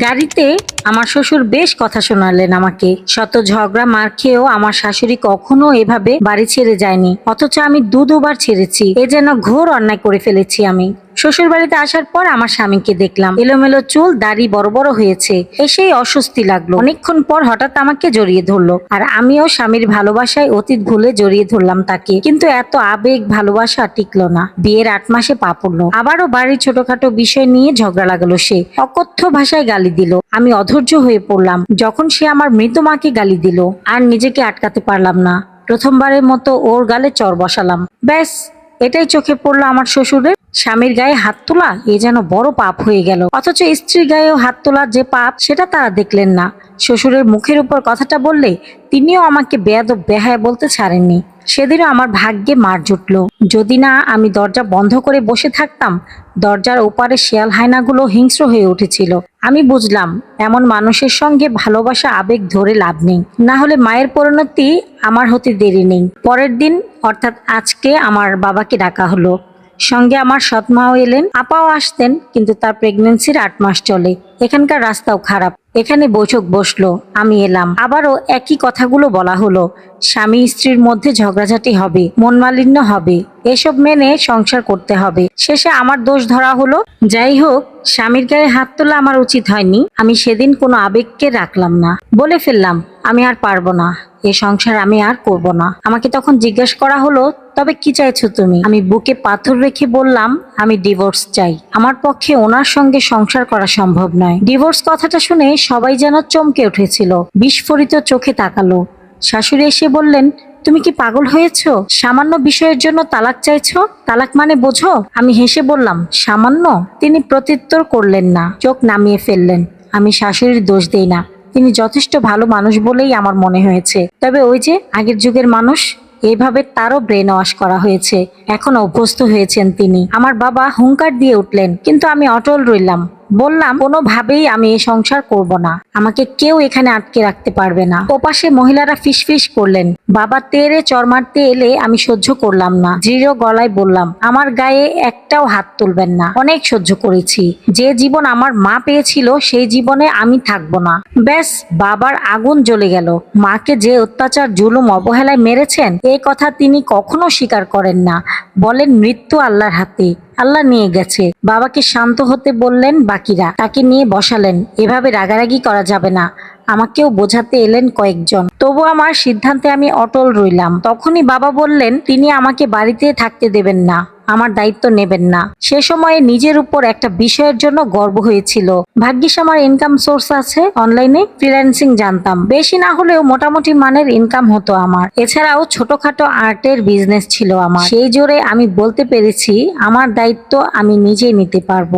গাড়িতে আমার শ্বশুর বেশ কথা শোনালেন আমাকে। শত ঝগড়া মার খেয়েও আমার শাশুড়ি কখনো এভাবে বাড়ি ছেড়ে যায়নি, অথচ আমি দু দুবার ছেড়েছি। এ যেন ঘোর অন্যায় করে ফেলেছি আমি। শ্বশুর বাড়িতে আসার পর আমার স্বামীকে দেখলাম। এলোমেলো চুল, দাড়ি বড় বড় হয়েছে। এসেই অস্বস্তি লাগল। অনেকক্ষণ পর হঠাৎ আমাকে জড়িয়ে ধরলো। আর আমিও স্বামীর ভালোবাসায় অতীত ভুলে জড়িয়ে ধরলাম তাকে। কিন্তু এত আবেগ, ভালোবাসা টিকলো না। বিয়ের আট মাসে পা পড়ল। আবারও বাড়ির ছোটখাটো বিষয় নিয়ে ঝগড়া লাগল সে। অকথ্য ভাষায় গালি দিল। আমি অধৈর্য হয়ে পড়লাম। যখন সে আমার মৃত মাকে গালি দিল, আর নিজেকে আটকাতে পারলাম না। প্রথমবারের মতো ওর গালে চর বসালাম। ব্যাস এটাই চোখে পড়ল আমার শ্বশুরের। স্বামীর গায়ে হাত তোলা, এ যেন বড় পাপ হয়ে গেল। অথচ স্ত্রীর গায়েও হাত তোলার যে পাপ, সেটা তারা দেখলেন না। শ্বশুরের মুখের উপর কথাটা বললে তিনিও আমাকে বেয়াদব, বেহায় বলতে ছাড়েননি। সেদিনও আমার ভাগ্যে মার জুটলো। যদি না আমি দরজা বন্ধ করে বসে থাকতাম, দরজার ওপারে শিয়াল হায়নাগুলো হিংস্র হয়ে উঠেছিল। আমি বুঝলাম, এমন মানুষের সঙ্গে ভালোবাসা, আবেগ ধরে লাভ নেই। না হলে মায়ের পরিণতি আমার হতে দেরি নেই। পরের দিন, অর্থাৎ আজকে, আমার বাবাকে ডাকা হলো। সঙ্গে আমার সৎমাও এলেন, আপাও আসতেন, কিন্তু তার প্রেগনেন্সির আট মাস চলে। এখানকার রাস্তাও খারাপ। এখানে বৈঠক বসল, আমি এলাম। আবারও একই কথাগুলো বলা হলো, স্বামী স্ত্রীর মধ্যে ঝগড়াঝাটি হবে মন মালিন্য হবে, এসব মেনে সংসার করতে হবে। শেষে আমার দোষ ধরা হলো, যাই হোক, স্বামীর গায়ে হাত তোলা আমার উচিত হয়নি, আমি সেদিন কোনো আবেগকে রাখলাম না। বলে ফেললাম, আমি আর পারব না। এ সংসার আমি আর করব না। আমাকে তখন জিজ্ঞেস করা হলো, তবে কি চাইছো তুমি? আমি বুকে পাথর রেখে বললাম, আমি ডিভোর্স চাই। আমার পক্ষে ওনার সঙ্গে সংসার করা সম্ভব নয়। ডিভোর্স কথাটা শুনে সবাই যেন চমকে উঠেছিল। বিস্ফোরিত চোখে তাকালো। শাশুড়ি এসে বললেন, তুমি কি পাগল হয়েছো? সামান্য বিষয়ের জন্য তালাক চাইছো? তালাক মানে বোঝো? আমি হেসে বললাম, সামান্য? তিনি প্রত্যুত্তর করলেন না, চোখ নামিয়ে ফেললেন। আমি শাশুড়ির দোষ দেই না। তিনি যথেষ্ট ভালো মানুষ বলেই আমার মনে হয়েছে। তবে ওই যে আগের যুগের মানুষ এভাবে তারও ব্রেন ওয়াশ করা হয়েছে। এখন অভ্যস্ত হয়েছেন তিনি। আমার বাবা হুঙ্কার দিয়ে উঠলেন, কিন্তু আমি অটল রইলাম। বললাম, কোনোভাবেই আমি এই সংসার করব না। আমাকে কেউ এখানে আটকে রাখতে পারবে না। ওপাশে মহিলারা ফিসফিস করলেন। বাবা তেরে চর মারতে এলে আমি সহ্য করলাম না। দৃঢ় গলায় বললাম, আমার গায়ে একটাও হাত তুলবেন না। অনেক সহ্য করেছি। যে জীবন আমার মা পেয়েছিল, সেই জীবনে আমি থাকব না। ব্যাস, বাবার আগুন জ্বলে গেল। মাকে যে অত্যাচার, জুলুম, অবহেলায় মেরেছেন এই কথা তিনি কখনো স্বীকার করেন না। বলেন, মৃত্যু আল্লাহর হাতে। আল্লাহ নিয়ে গেছে। বাবাকে শান্ত হতে বললেন বাকিরা। তাকে নিয়ে বসালেন। এভাবে রাগারাগি করা যাবে না। আমাকেও বোঝাতে এলেন কয়েকজন। তবু আমার সিদ্ধান্তে আমি অটল রইলাম। তখনই বাবা বললেন, তিনি আমাকে বাড়িতে থাকতে দেবেন না, আমার দায়িত্ব নেবেন না। সে সময়ে নিজের উপর একটা বিষয়ের জন্য গর্ব হয়েছিল। ভাগ্যিস আমার ইনকাম সোর্স আছে অনলাইনে ফ্রিল্যান্সিং জানতাম। বেশি না হলেও মোটামুটি মানের ইনকাম হতো আমার। এছাড়াও ছোটখাটো আর্টের বিজনেস ছিল আমার। সেই জোরে আমি বলতে পেরেছি, আমার দায়িত্ব আমি নিজেই নিতে পারব।